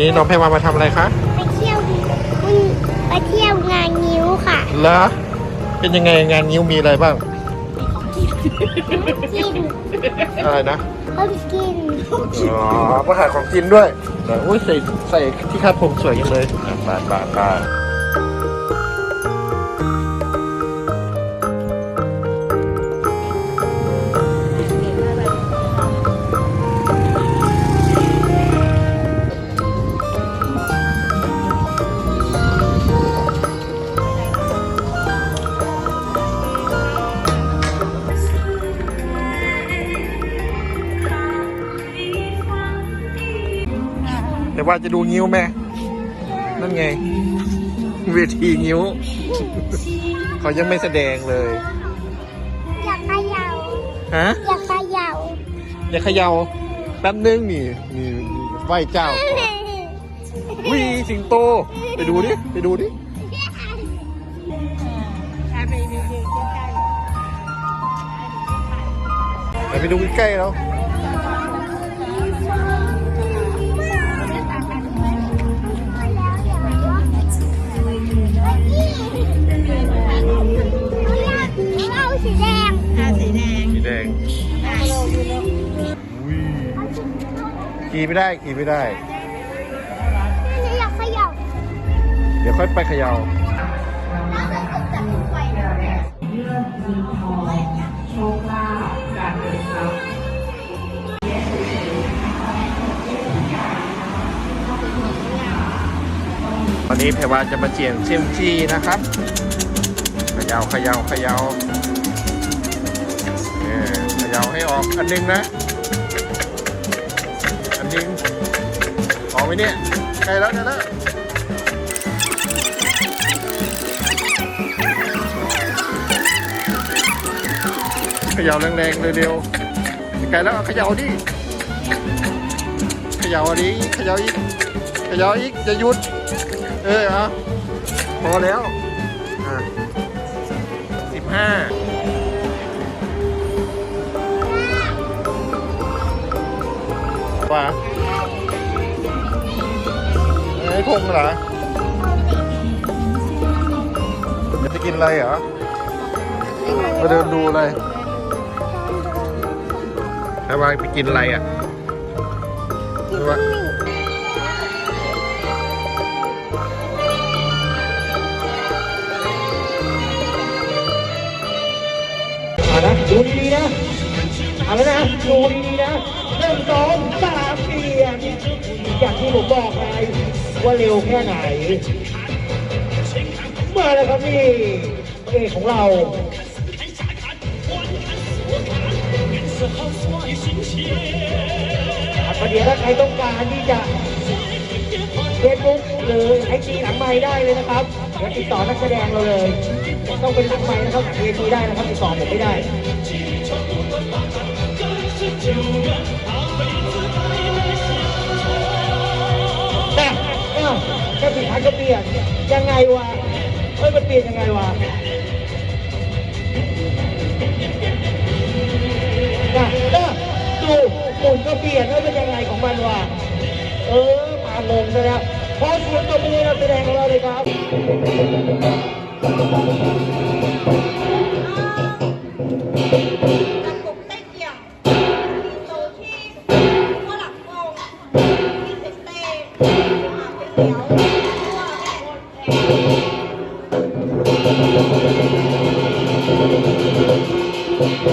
นี้น้องแพรวามาทำอะไรคะไปเที่ยวอืมไปเที่ยวงานนิ้วค่ะเหรอเป็นยังไงงานนิ้วมีอะไรบ้างกินอะไรนะต้มกินอ๋อมาหาของกินด้วยแต่อุ้ยใส่ใส่ที่คาดผมสวยจังเลยอะบาทบาทบาท ว่าจะดูนิ้วแม่ นั่นไง เวทีนิ้ว เขายังไม่แสดงเลย อยากเขย่าฮะ อยากเขย่าอย่าเขยาแป๊บนึงนี่นี่ไหวเจ้าก่อนวิสิงโต ไปดูดิ ไปดูดิไปไปดูใกล้ๆแล้ว งสีแดงอุ้ยขี่ไม่ได้ขี่ไม่ได้อยากเขย่าเดี๋ยวค่อยไปเขยาวันนี้เพรวาจะมาเจียงเซียมซีนะครับเขยาเขยาเขยา เขยาให้ออกอันหนึงนะ อันหนึงออกไหมเนี่ยใกล้แล้วใกล้แล้วขย่าแรงๆเร็วๆไกลแล้วเขย่าดิเขย่าดิเขย่าอีกเขย่าอีกจะหยุด เออเอาพอแล้วอะสิบห้า ว่าไอ้พงเหรอจะกินอะไรเหรอมาเดินดูอะไรแล้วว่าไปกินอะไรอะรือว่าเอานะดูดีๆนะ เอาแล้วนะดูดีๆนะเริ่มสองสามเปลี่ยนอย่างที่ผมบอกไงว่าเร็วแค่ไหน มาแล้วครับนี่เอกของเราประเดี๋ยวถ้าใครต้องการที่จะเฟซบุ๊กหรือไอจีหลังไม้ได้เลยนะครับเดี๋ยวติดต่อนักแสดงเราเลย ต้องเป็นหลังไม้นะครับหลังเวทีได้นะครับติดต่อผมไม่ได้ แต่เอ้าแค่ผิดพันก็เปลี่ยน ยังไงวะเฮ้ยมันเปลี่ยนยังไงวะนะเอ้าดูหมุนก็เปลี่ยนแล้วเป็นยังไงของมันวะเออมางงซะแล้วพอเสียงตัวมือเราแสดงของเราเลยครับ tập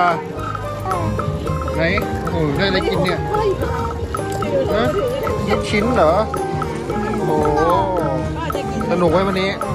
าไหนโอ้ยได้อะไรกินเนี่ยฮะลูกชิ้นเหรอ โอ้โหสนุกไหมวันนี้ส